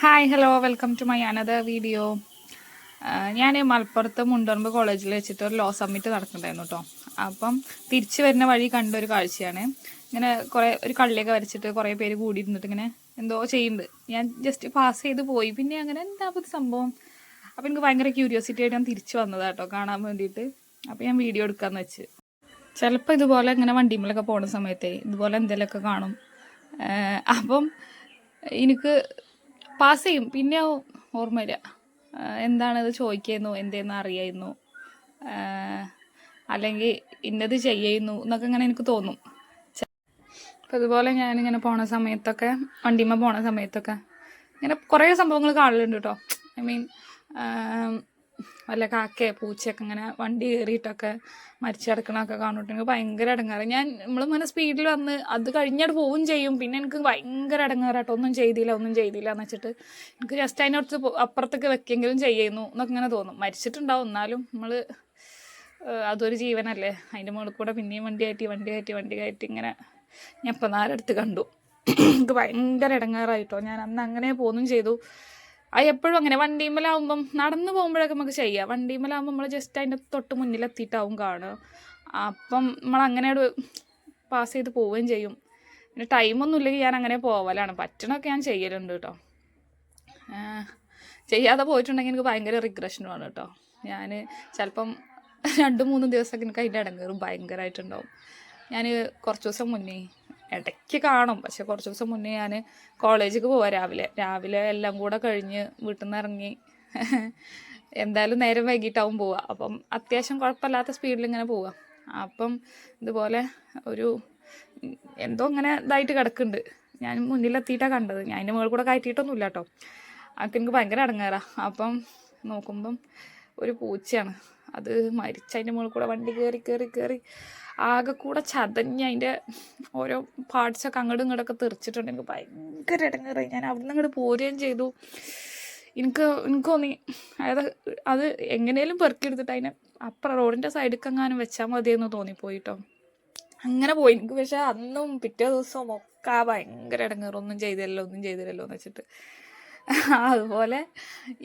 Hi hello welcome to my another video ഞാൻ മലപ്പുറത്ത് മുണ്ടോർമ്പ് കോളേജിൽ വെച്ചിട്ട് ഒരു ലോ സബ്മിറ്റ് നടക്കുന്നുണ്ടായിരുന്നു കേട്ടോ അപ്പം തിരിച്ചു വരുന്ന വഴി കണ്ട ഒരു കാഴ്ചയാണ്. ഇങ്ങനെ കുറേ ഒരു കള്ളിയൊക്കെ വരച്ചിട്ട് കുറേ പേര് കൂടി ഇരുന്നിട്ട് ഇങ്ങനെ എന്തോ ചെയ്യുന്നുണ്ട്. ഞാൻ ജസ്റ്റ് പാസ് ചെയ്ത് പോയി. പിന്നെ അങ്ങനെ എന്താ ഒരു സംഭവം? അപ്പം എനിക്ക് ഭയങ്കര ക്യൂരിയോസിറ്റി ആയിട്ട് ഞാൻ തിരിച്ചു വന്നതാണ് കേട്ടോ കാണാൻ വേണ്ടിയിട്ട്. അപ്പം ഞാൻ വീഡിയോ എടുക്കാമെന്ന് വെച്ച്. ചിലപ്പോൾ ഇതുപോലെ ഇങ്ങനെ വണ്ടിമ്മലൊക്കെ പോകുന്ന സമയത്തെ ഇതുപോലെ എന്തെങ്കിലുമൊക്കെ കാണും. അപ്പം എനിക്ക് പാസ് ചെയ്യും. പിന്നെ ഓർമ്മ വരിക എന്താണത് ചോദിക്കുന്നു എന്തേന്ന് അറിയായിരുന്നു. അല്ലെങ്കിൽ ഇന്നത് ചെയ്യുന്നു എന്നൊക്കെ ഇങ്ങനെ എനിക്ക് തോന്നും. അപ്പം അതുപോലെ ഞാനിങ്ങനെ പോണ സമയത്തൊക്കെ വണ്ടിമ്മ പോണ സമയത്തൊക്കെ ഇങ്ങനെ കുറേ സംഭവങ്ങൾ കാണലുണ്ട് കേട്ടോ. ഐ മീൻ വല്ല കാക്കയെ പൂച്ചയൊക്കെ ഇങ്ങനെ വണ്ടി കയറിയിട്ടൊക്കെ മരിച്ചടക്കണമൊക്കെ കാണുന്നുണ്ട്. എനിക്ക് ഭയങ്കര ഇടങ്ങാറ്. ഞാൻ നമ്മൾ ഇങ്ങനെ സ്പീഡിൽ വന്ന് അത് കഴിഞ്ഞിട്ട് പോവുകയും ചെയ്യും. പിന്നെ എനിക്ക് ഭയങ്കര ഇടങ്ങാറാട്ടോ. ഒന്നും ചെയ്തില്ല ഒന്നും ചെയ്തില്ല എന്ന് വെച്ചിട്ട് എനിക്ക് ജസ്റ്റ് അതിനടുത്ത് അപ്പുറത്തേക്ക് വെക്കെങ്കിലും ചെയ്യുന്നു എന്നൊക്കെ ഇങ്ങനെ തോന്നും. മരിച്ചിട്ടുണ്ടാവും എന്നാലും നമ്മൾ അതൊരു ജീവനല്ലേ. അതിന്റെ മുകളിൽ കൂടെ പിന്നെയും വണ്ടി കയറ്റി വണ്ടി കയറ്റി വണ്ടി കയറ്റി ഇങ്ങനെ ഞാൻ ഇപ്പം നാലടുത്ത് കണ്ടു. എനിക്ക് ഭയങ്കര ഇടങ്ങാറായിട്ടോ. ഞാൻ അന്ന് അങ്ങനെ പോന്നും ചെയ്തു. അത് എപ്പോഴും അങ്ങനെ. വണ്ടിമേലാവുമ്പം നടന്നു പോകുമ്പോഴൊക്കെ നമുക്ക് ചെയ്യാം. വണ്ടിമേലാവുമ്പോൾ നമ്മൾ ജസ്റ്റ് അതിന്റെ തൊട്ട് മുന്നിലെത്തിയിട്ടാവും കാണുക. അപ്പം നമ്മൾ അങ്ങനെ പാസ് ചെയ്ത് പോവുകയും ചെയ്യും. പിന്നെ ടൈമൊന്നും ഇല്ലെങ്കിൽ ഞാൻ അങ്ങനെ പോവലാണ്. പറ്റണമൊക്കെ ഞാൻ ചെയ്യലുണ്ട് കേട്ടോ ചെയ്യാതെ പോയിട്ടുണ്ടെങ്കിൽ എനിക്ക് ഭയങ്കര റിഗ്രഷനുമാണ് കേട്ടോ ഞാൻ ചിലപ്പം രണ്ട് മൂന്ന് ദിവസമൊക്കെ എനിക്ക് അതിന്റെ ഇടങ്ങേറും ഭയങ്കരമായിട്ടുണ്ടാവും ഞാൻ കുറച്ച് ദിവസം മുന്നേ ഇടയ്ക്ക് കാണും. പക്ഷെ കുറച്ച് ദിവസം മുന്നേ ഞാൻ കോളേജിലേക്ക് പോവാം രാവിലെ. രാവിലെ എല്ലാം കൂടെ കഴിഞ്ഞ് വീട്ടിൽ നിന്ന് ഇറങ്ങി എന്തായാലും നേരം വൈകിട്ടാവും പോവുക അപ്പം അത്യാവശ്യം കുഴപ്പമില്ലാത്ത സ്പീഡിൽ ഇങ്ങനെ പോവുക അപ്പം ഇതുപോലെ ഒരു എന്തോ ഇങ്ങനെ ഇതായിട്ട് കിടക്കുന്നുണ്ട് ഞാൻ മുന്നിലെത്തിയിട്ടാണ് കണ്ടത്. ഞാൻ അതിന്റെ മുകളിൽ കൂടെ കയറ്റിയിട്ടൊന്നുമില്ല കേട്ടോ അതൊക്കെ എനിക്ക് ഭയങ്കര അടങ്ങാറാ. അപ്പം നോക്കുമ്പം ഒരു പൂച്ചയാണ്. അത് മരിച്ച അതിന്റെ മുകളിൽ കൂടെ വണ്ടി കയറി കയറി കയറി ആകെ കൂടെ ചതഞ്ഞ് അതിന്റെ ഓരോ പാർട്സൊക്കെ അങ്ങോട്ടും ഇങ്ങോട്ടൊക്കെ തെറിച്ചിട്ടുണ്ട്. എനിക്ക് ഭയങ്കര ഇടങ്ങേറായി. ഞാൻ അവിടെ നിന്ന് അങ്ങോട്ട് പോരുകയും ചെയ്തു. എനിക്ക് എനിക്ക് തോന്നി അതായത് അത് എങ്ങനെയും പെറുക്കിയെടുത്തിട്ട് അതിനെ അപ്പുറം റോഡിന്റെ സൈഡിൽ എങ്ങാനും വെച്ചാൽ മതിയെന്ന് തോന്നിപ്പോയിട്ടോ. അങ്ങനെ പോയി. എനിക്ക് പക്ഷെ അന്നും പിറ്റേ ദിവസവും ഒക്കെ ഭയങ്കര ഇടങ്ങേറൊന്നും ചെയ്തില്ലല്ലോ ഒന്നും ചെയ്തില്ലല്ലോ എന്ന് വെച്ചിട്ട്. അതുപോലെ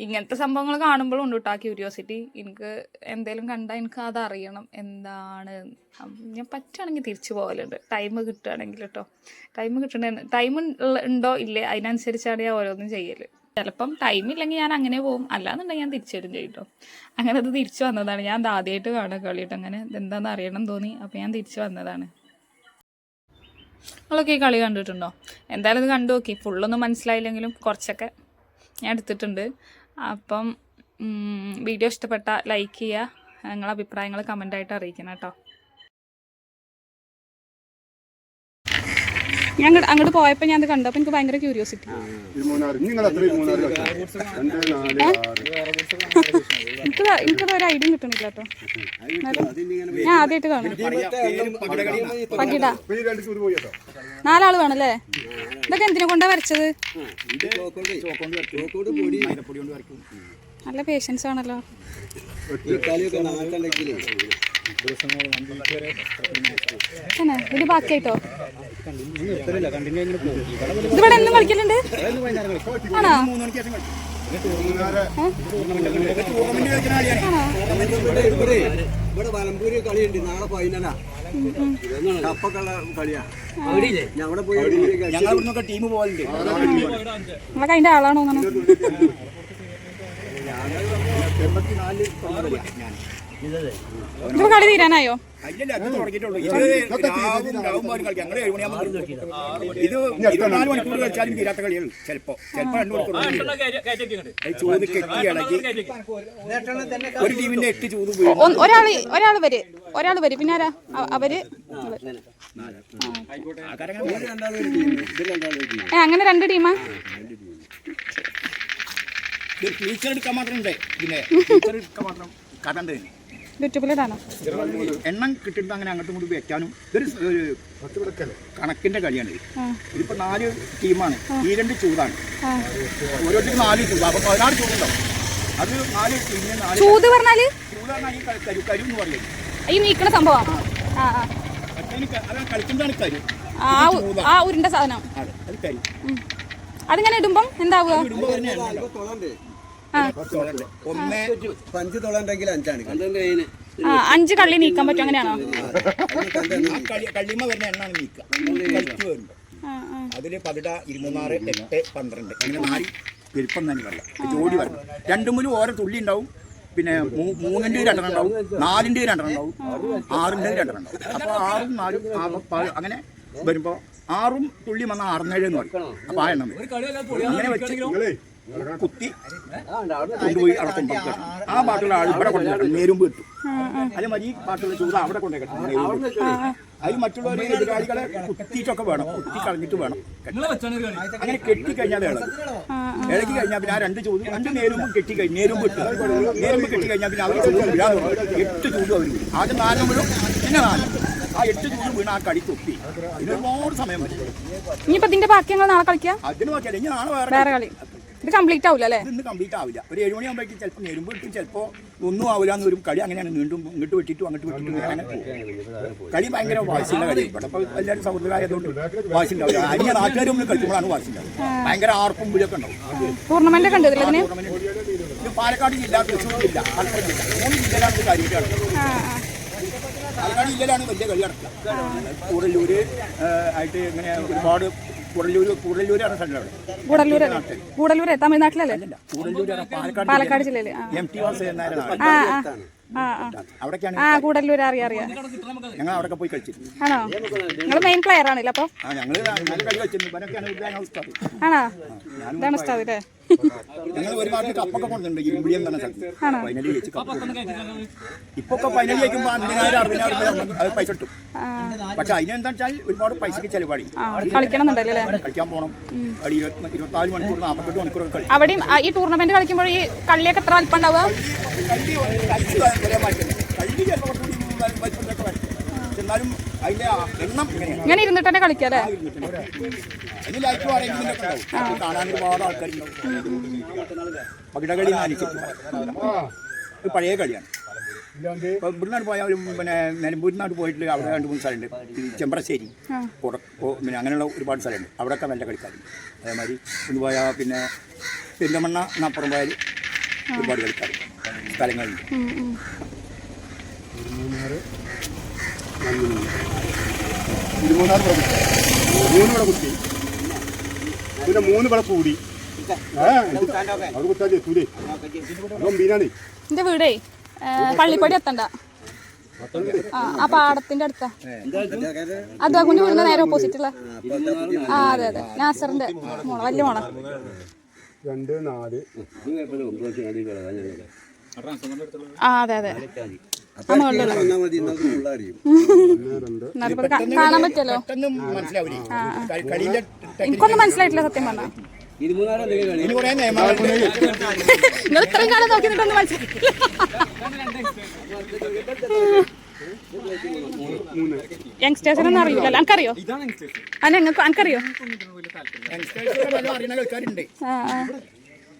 ഇങ്ങനത്തെ സംഭവങ്ങൾ കാണുമ്പോഴും ഉണ്ട് കേട്ടോ ആ ക്യൂരിയോസിറ്റി എനിക്ക് എന്തേലും കണ്ടാൽ എനിക്ക് അത് അറിയണം എന്താണ് ഞാൻ പറ്റുകയാണെങ്കിൽ തിരിച്ചു പോകലുണ്ട്. ടൈം കിട്ടുകയാണെങ്കിൽ കേട്ടോ ടൈം കിട്ടണ ടൈം ഉണ്ടോ? ഇല്ലേ? അതിനനുസരിച്ചാണ് ഞാൻ ഓരോന്നും ചെയ്യൽ ചിലപ്പം ടൈം ഇല്ലെങ്കിൽ ഞാൻ അങ്ങനെ പോകും. അല്ലാന്നുണ്ടെങ്കിൽ ഞാൻ തിരിച്ചു വരും ചെയ്യും കേട്ടോ അങ്ങനെ അത് തിരിച്ചു വന്നതാണ്. ഞാൻ ആദ്യമായിട്ട് കാണുക കളിയിട്ട് അങ്ങനെ എന്താണെന്ന് അറിയണം തോന്നി. അപ്പോൾ ഞാൻ തിരിച്ചു വന്നതാണ്. നിങ്ങളൊക്കെ ഈ കളി കണ്ടിട്ടുണ്ടോ? എന്തായാലും ഇത് കണ്ടു നോക്കി. ഫുള്ളൊന്നും മനസ്സിലായില്ലെങ്കിലും കുറച്ചൊക്കെ ഞാൻ എടുത്തിട്ടുണ്ട് അപ്പം വീഡിയോ ഇഷ്ടപ്പെട്ട ലൈക്ക് ചെയ്യുക. നിങ്ങളുടെ അഭിപ്രായങ്ങൾ കമന്റായിട്ട് അറിയിക്കണം കേട്ടോ. ഞാൻ അങ്ങോട്ട് പോയപ്പോ പോയപ്പോൾ ഞാൻ അത് കണ്ടു. അപ്പോൾ എനിക്ക് ഭയങ്കര ക്യൂരിയോസിറ്റി ഈ മൂന്നാറ് നിങ്ങൾ എത്ര ഈ മൂന്നാറ് വെച്ചാ? രണ്ട് നാല് ആറ്. എനിക്ക് എനിക്കത് ഒരു ഐഡിയ കിട്ടണില്ല കേട്ടോ. ഞാൻ ആദ്യമായിട്ട് കാണും. പകിട. നാലാൾ വേണല്ലേ? ഇതൊക്കെ എന്തിനെ കൊണ്ടാ വരച്ചത്? നല്ല പേഷ്യൻസ് ആണല്ലോ. ഇത് ബാക്കിയായിട്ടോ? ഇതിവിടെ എന്നും കളിക്കലുണ്ട്? ആണോ? ഇവിടെ വലമ്പൂര് കളിയുണ്ട്. നാളെ ഫൈനലാ കപ്പൊക്കെയുള്ള കളിയാ. ഞങ്ങളുടെ പോയി ഞങ്ങളെ ടീം പോകലുണ്ട് അതിന്റെ ആളാണോ അങ്ങനെ എൺപത്തിനാല് കളിയാ. ഞാൻ ഇതിപ്പോ കളി തീരാനായോ. ഇത് ഇരുപത്തിനാല് മണിക്കൂർ കളിച്ചാലും തീരാത്ത കളികൾ ചിലപ്പോ ചിലപ്പോ രണ്ടു മണിക്കൂർ അത് ചൂത് കെട്ടി ഇളകി ഒരു ടീമിന്റെ എട്ട് ചൂത് ഒരാൾ ഒരാൾ വര്. ഒരാൾ വരും. പിന്നെ ആരാ? അവർ? അങ്ങനെ രണ്ട് ടീമാ? ടീച്ചർ ഫീച്ചർ എടുക്കാൻ മാത്രം ഉണ്ട്. പിന്നെ ഫീച്ചർ എടുക്കാൻ മാത്രം കഥ ഉണ്ട് യൂട്യൂബിലിടാനോ? എണ്ണം കിട്ടുന്നത് അങ്ങനെ അങ്ങോട്ടും ഇങ്ങോട്ടും വെക്കാനും ഇതൊരു കണക്കിന്റെ കളിയാണ്. ഇതിപ്പോ നാല് ടീമാണ്. ഈ രണ്ട് ചൂതാണ് ആ. ഓരോരുത്തർക്ക് നാല് ചൂട്. അപ്പൊ പതിനാറ് ചൂടുണ്ടാവും അത് നാല് ടീമിന് നാല് പറഞ്ഞാൽ? ചൂടാണ് ഈ ക- കരു കരു എന്ന് ഈ നീക്കണ സംഭവം. ആ. കളിക്കുന്നതാണ് കരു. ഉരുണ്ട സാധനം. അതിങ്ങനെ ഇടുമ്പം എന്താവുക? ഒന്ന് പഞ്ച് തൊളണ്ടെങ്കിൽ അഞ്ചാണ് ആ അഞ്ച് കള്ളി നീക്കാൻ പറ്റും അങ്ങനെയാണോ? കള്ളിമ വരുന്ന എണ്ണാണ് നീക്കുക. അതിൽ വരുമ്പോൾ അതിൽ പതിട ഇരുപത്തിനാറ് എട്ട് പന്ത്രണ്ട്. അങ്ങനെ നാല് പെരുപ്പം തന്നെ വരണം ജോഡി വരണം രണ്ടും മൂന്നും ഓരോ തുള്ളി ഉണ്ടാവും. പിന്നെ മൂന്നിന്റെ രണ്ടെണ്ണം ഉണ്ടാവും. നാലിന്റെ രണ്ടെണ്ണം ഉണ്ടാവും. ആറിന്റെ രണ്ടെണ്ണം ഉണ്ടാവും. അപ്പോൾ ആറും നാലും അങ്ങനെ വരുമ്പോൾ ആറും തുള്ളി വന്ന ആറുന്നേഴ് എന്ന് പറയും. അപ്പോൾ ആ എണ്ണം. അങ്ങനെ വെച്ച് കുത്തി കൊണ്ടുപോയി അവിടെ കൊണ്ടുപോയി ആ പാട്ടുള്ള ആൾ ഇവിടെ കൊണ്ടുപോയി നേരുമ്പ് കിട്ടും അതേമാതിരി ഈ പാട്ടുള്ള ചൂത അവിടെ കൊണ്ടുപോയി കെട്ടണം. നേരുമ്പ് അതിൽ മറ്റുള്ളവർ എതിരാളികളെ കുത്തിയിട്ടൊക്കെ വേണം. കുത്തി കളഞ്ഞിട്ട് വേണം അങ്ങനെ കെട്ടി കഴിഞ്ഞാൽ ഇളകും. ഇളകി കഴിഞ്ഞാൽ പിന്നെ ആ രണ്ട് ചൂട് രണ്ട് നേരുമ്പും കെട്ടി കഴിഞ്ഞ നേരുമ്പ് ഇട്ട്. നേരുമ്പ് കെട്ടി കഴിഞ്ഞാൽ പിന്നെ അവർ ചൂട് വിടാതെ എട്ട് ചൂടും അവർ ആദ്യം നാലും വീഴും പിന്നെ നാലും. ആ എട്ട് ചൂടും വീണ് ആ കളി തൊപ്പി ഇതിന് ഒരുപാട് സമയം വരും. ഇനിയിപ്പോ ഇതിന്റെ ബാക്കി ഞങ്ങൾ നാളെ കളിക്കാം? അതിന് ബാക്കിയല്ല ഇനി നാളെ വേറെ കളി. ഇത് കംപ്ലീറ്റ് ആവില്ല അല്ലേ? ഇന്ന് കംപ്ലീറ്റ് ആവില്ല. ഒരു ഏഴ് മണി ആകുമ്പോഴേക്കും ചിലപ്പോൾ നേരുമ്പ് കിട്ടും ചിലപ്പോൾ ഒന്നും ആവില്ല എന്ന് ഒരു കളി അങ്ങനെയാണ് വീണ്ടും ഇങ്ങോട്ട് വെട്ടിട്ടും അങ്ങോട്ട് വെട്ടിട്ടും അങ്ങനെ പോകും. കളി ഭയങ്കര വാശിയുള്ള കളി ഇവിടെ ഇപ്പോൾ എല്ലാവരും സൗഹൃദമായതുകൊണ്ട് വാശി ഉണ്ടാവില്ല അന്യ നാട്ടുകാരും നമ്മൾ കളിക്കുമ്പോഴാണ് വാശി ഉണ്ടാവുക ഭയങ്കര ആർപ്പും വിളിയൊക്കെ ഉണ്ടാവും. ടൂർണമെന്റ് ഒക്കെ ഇതിന്? ഇത് പാലക്കാട് ജില്ല തൃശ്ശൂർ ജില്ല. മലപ്പുറം ജില്ല. മൂന്ന് ജില്ലയിലാണ് ഇത് കാര്യമായിട്ട് നടക്കുന്നത്. പാലക്കാട് ജില്ലയിലാണ് വലിയ കളി നടക്കുക. കൂടല്ലൂര് ആ, ആയിട്ട് ഇങ്ങനെ ഒരുപാട് കൂടല്ലൂരാണ് സ്ഥലം ഗൂഡല്ലൂര് തമിഴ്നാട്ടിലല്ലേ? കൂടല്ലൂരാണ് പാലക്കാട് ജില്ലയിൽ ആ. എം ടി വാസ് ആ ആ ആ കൂടല്ലൂർ അറിയാം അറിയാം. ഞങ്ങൾ അവിടെ പോയി ആണോ? നിങ്ങൾ മെയിൻ പ്ലെയർ ആണല്ലേ അപ്പൊ ആ ഞങ്ങൾ നല്ല കളി കളിച്ചിരുന്നു ഇവനൊക്കെയാണ് ഇതാണ് ആണോ? ഇതാണ് ഉസ്താദ്. അല്ലേ? ഞങ്ങൾ ഒരു മാർക്ക് കപ്പൊക്കെ കൊണ്ടുണ്ട് ഇരുമ്പിളി എന്ന സ്ഥലത്ത്. ആണോ? ഫൈനലിൽ ജയിച്ച് കപ്പ് ഇപ്പൊ ഒക്കെ ഫൈനൽ ജയിക്കുമ്പോൾ അറുപതിനായിരം രൂപ നമുക്ക് അത് പൈസ കിട്ടും. ആ. പക്ഷെ അതിനെന്താ വെച്ചാൽ ഒരുപാട് പൈസക്ക് ചെലവാടി. ആ കളിക്കണം കളിക്കാൻ പോകണം ഇരുപത്തിനാല് മണിക്കൂർ നാൽപ്പത്തെട്ട് മണിക്കൂർ കളി. അവിടെയും ഈ ടൂർണമെന്റ് കളിക്കുമ്പോൾ ഈ കള്ളിയൊക്കെ എത്ര അല്പം ഉണ്ടാവുക കള്ളി കള്ളി ചിലപ്പോൾ എന്നാലും ഇങ്ങനെ ഇരുന്നിട്ട് തന്നെ കളിക്കാം അല്ലേ? ഒക്കെ കാണാൻ ഒരുപാട് ആൾക്കാരുണ്ടാവും പകിടകളി പഴയ കളിയാണ്. ഇപ്പൊ ഇവിടുന്നാണ് പോയാൽ പിന്നെ നിലമ്പൂരിനാട് പോയിട്ട് അവിടെ രണ്ട് മൂന്ന് സ്ഥലമുണ്ട്. ചെമ്പ്രശ്ശേരി. പിന്നെ അങ്ങനെയുള്ള ഒരുപാട് സ്ഥലമുണ്ട്. അവിടെയൊക്കെ നല്ല കളിക്കാരുണ്ട് അതേമാതിരി ഒന്ന് പോയാൽ പിന്നെ പെരുന്തമണ്ണ എന്നപ്പുറം പോയാൽ ഒരുപാട് കളിക്കാരുണ്ട് സ്ഥലങ്ങളുണ്ട്. ഇരുമൂന്നാറ് ഇവിടെ കുത്തി മൂന്ന് ഇവിടെ കുത്തി പിന്നെ മൂന്ന് ഇവിടെ കൂടി അവിടെ കുത്താൻ എത്തൂലേ അതും എന്റെ വീടേ പള്ളിപ്പടി എത്തണ്ട ആ പാടത്തിന്റെ അടുത്താ. അത് അങ്ങനെ വീടിന്റെ നേരെ ഓപ്പോസിറ്റുള്ള. ആ അതെ അതെ. നാസറിന്റെ മോള വലിയ മോള. രണ്ട് നാല് ആ അതെ അതെ. കാണാൻ ടെക്നിക്ക് എനിക്കൊന്നും മനസ്സിലായിട്ടില്ല സത്യം പറഞ്ഞാ. ഇരുമൂന്നാറ് എന്തെങ്കിലും കളി. ഇനി കുറേ നിയമങ്ങളുണ്ട്. നിങ്ങൾ ഇത്രയും കാലം നോക്കി നിന്നിട്ടൊന്നും യങ്സ്റ്റേഴ്സിനൊന്നും അറിയില്ല എനിക്കറിയോ ആ ഞങ്ങൾക്ക് എനിക്കറിയോ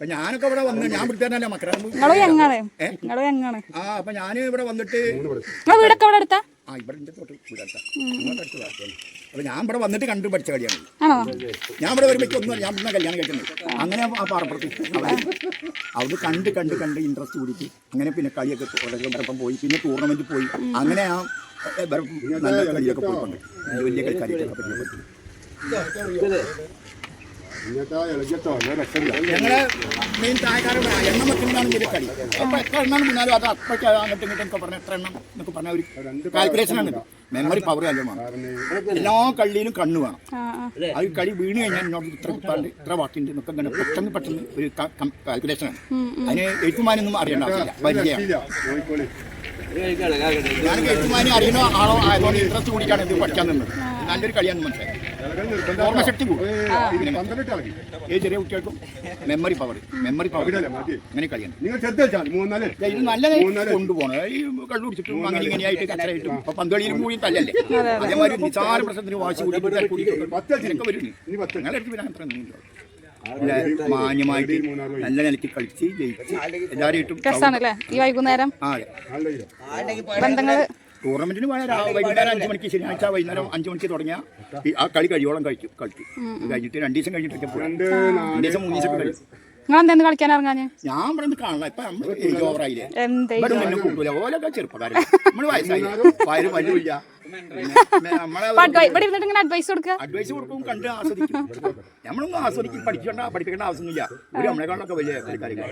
അപ്പൊ ഞാനൊക്കെ ഇവിടെ വന്ന് ഞാൻ പിടിച്ചാലല്ല മക്കളെ നിങ്ങളും ആ അപ്പൊ ഞാൻ ഇവിടെ വന്നിട്ട് നിങ്ങളെ വീടൊക്കെ ഇവിടെ അടുത്താ? ആ ഇവിടെ എന്റെ തൊട്ട് വീടടുത്ത അടുത്ത്. വാർത്തയാണ് അപ്പൊ ഞാൻ ഇവിടെ വന്നിട്ട് കണ്ടു പഠിച്ച കളിയാണ്. ആണോ? ഞാൻ ഇവിടെ വരുമ്പോൾ ഒന്നും ഞാൻ ഇന്ന് കല്യാണം കഴിക്കുന്നത് അങ്ങനെ ആ പാറപ്പുറത്ത് അവിടെ കണ്ട് കണ്ട് കണ്ട് ഇൻട്രസ്റ്റ് കൂടിയിട്ട് അങ്ങനെ പിന്നെ കളിയൊക്കെ ഇവരപ്പം പോയി പിന്നെ ടൂർണമെന്റ് പോയി. അങ്ങനെ ആ നല്ല കളിയൊക്കെ പോയിട്ടുണ്ട്. വലിയ കളിക്കാരി കളിക്കാരിയൊക്കെ ഞങ്ങളെ മെയിൻ താഴെക്കാരുടെ എണ്ണം വെക്കുന്നതാണ് കളി അപ്പൊ എത്ര എണ്ണം മുന്നാലും അത് അപ്പോഴേക്ക് അങ്ങോട്ടും ഇങ്ങോട്ടും ഒക്കെ പറഞ്ഞ എത്ര എണ്ണം എന്നൊക്കെ പറഞ്ഞ ഒരു കാൽക്കുലേഷൻ ആണ് മെമ്മറി പവർ എല്ലാം വേണം. എല്ലാ കള്ളിയിലും കണ്ണു വേണം. ആ അത് കളി വീണ് കഴിഞ്ഞാൽ എന്നോട് ഇത്ര കുത്താണ്ട് ഇത്ര വാക്കിണ്ട് എന്നൊക്കെ ഇങ്ങനെ പെട്ടെന്ന് പെട്ടെന്ന് ഒരു കാൽക്കുലേഷൻ ആണ്. അതിന് എഴുത്തുമാനൊന്നും അറിയേണ്ട ആവശ്യമില്ല. പരിചയമാണ് ഞാൻ കേട്ടുമാനി അറിയുന്ന ആളോ ആയതുകൊണ്ട് ഇൻട്രസ്റ്റ് കൂടിയിട്ടാണ് ഇത് പഠിക്കാൻ നിന്നത്. നല്ലൊരു കളിയാണ് മനസ്സിലായത് ഓർമ്മശക്തി കൂടും. ഏത് ചെറിയ കുട്ടികൾക്കും മെമ്മറി പവർ മെമ്മറി പവർ അങ്ങനെ കളിയാണ്. ഇത് നല്ല കൊണ്ടുപോകണം. ഈ കള്ളു കുടിച്ചിട്ടും അങ്ങനെ ഇങ്ങനെയായിട്ട് കച്ചറായിട്ടും ഇപ്പൊ പന്തളിയിലും കൂടി തല്ലല്ലേ? അതേമാതിരി നിസാര പ്രശ്നത്തിന് വാശി കൂടി കൂടി വരുന്നു നിങ്ങളെടുത്ത് പിന്നെ അത്ര ഒന്നുമില്ല. മാന്യമായിട്ട് നല്ല നിലയ്ക്ക് കളിച്ച് ജയിച്ച്. എല്ലാവരും ഈ വൈകുന്നേരം? ആ ടൂർണമെന്റിന് വൈകുന്നേരം അഞ്ച് മണിക്ക് ശനിയാഴ്ച വൈകുന്നേരം അഞ്ച് മണിക്ക് തുടങ്ങിയ ആ കളി കഴിയോളം കഴിക്കും കളിക്കും. കഴിഞ്ഞിട്ട് രണ്ട് ദിവസം കഴിഞ്ഞിട്ടൊക്കെ രണ്ട് ദിവസം മൂന്ന് കളിക്കാൻ ഇറങ്ങാഞ്ഞ് ഞാൻ ഇവിടെ കാണണം. ഇപ്പൊ നമ്മൾ ഓവറായില്ലേ ഇവിടെ കൂട്ടൂല. ചെറുപ്പക്കാരൻ നമ്മൾ വയസ്സായി വയറ് വലിയ ഇവിടെ ഇരുന്നിട്ട് ഇങ്ങനെ അഡ്വൈസ് കൊടുക്കുക? അഡ്വൈസ് കൊടുക്കും കണ്ട് ആസ്വദിക്കും. നമ്മളൊന്നും ആസ്വദിക്കും പഠിക്കേണ്ട പഠിപ്പിക്കേണ്ട ആവശ്യമൊന്നുമില്ല. ഒരു നമ്മളെക്കാളൊക്കെ വലിയ കളിക്കാരില്ല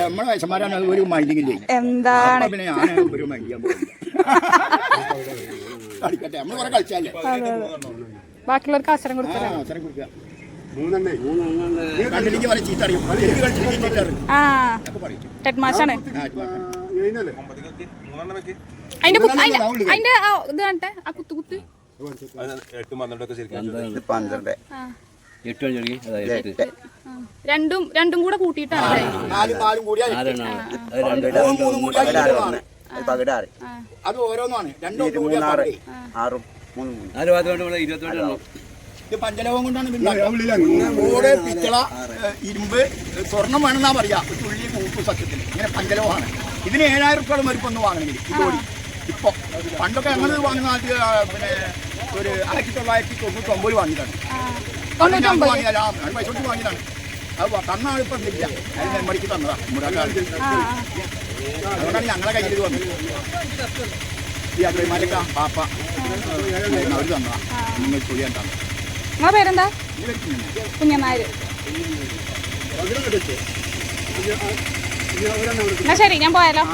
നമ്മളെ വയസ്സന്മാരാണ് ഒരു മൈൻഡിങ്ങില്ലേ എന്താണ്? അപ്പൊ പിന്നെ ഞാൻ ഒരു മൈൻഡ് ചെയ്യാൻ പോകുന്നില്ല കളിക്കട്ടെ നമ്മൾ കുറെ കളിച്ചാലേ ബാക്കിയുള്ളവർക്ക് അവസരം ആ, കൊടുക്കുക അവസരം കൊടുക്കുക. മൂന്നെണ്ണേ ആ കുത്തു കുത്ത്- അതിന്റെ ഇത് കാണട്ടെ? ആ കുത്ത് പന്ത്രണ്ട്. എട്ട് മണി. രണ്ടും രണ്ടും കൂടെ കൂട്ടിയിട്ടാണ്. അത് ഓരോന്നാണ്. പഞ്ചലോകം കൊണ്ടാണ്. ഓട് പിത്തള ഇരുമ്പ് സ്വർണം വേണമെന്നാ പറയാ. തുള്ളി കൂപ്പ് സത്യത്തിൽ ഇങ്ങനെ പഞ്ചലോകമാണ്. ഇതിന് ഏഴായിരം റുപ്യോളം ഒന്ന് വാങ്ങണമെങ്കിൽ ഇതോടി ഇപ്പൊ പണ്ടൊക്കെ ഞങ്ങൾ വാങ്ങുന്ന ആദ്യ പിന്നെ ഒരു ആയിരത്തി തൊള്ളായിരത്തി തൊണ്ണൂറ്റി ഒമ്പത് വാങ്ങിയതാണ് പൈസ കൊണ്ട് വാങ്ങിയതാണ്. അത് വ- ഇപ്പൊ ഇല്ല അത് നെമ്മടിക്ക് തന്നതാ. നമ്മുടെ കാലത്ത് അതുകൊണ്ടാണ് ഞങ്ങളെ കയ്യിൽ വന്നത്. ഈ അത്രമാരൊക്കെ പാപ്പ അവർ തന്നതാ. നിങ്ങൾ ചൊല്ലിയാൻ തന്നു നിങ്ങളെ പേരെന്താ. കുഞ്ഞനായര് എന്നാ ശരി ഞാൻ പോയാലോ?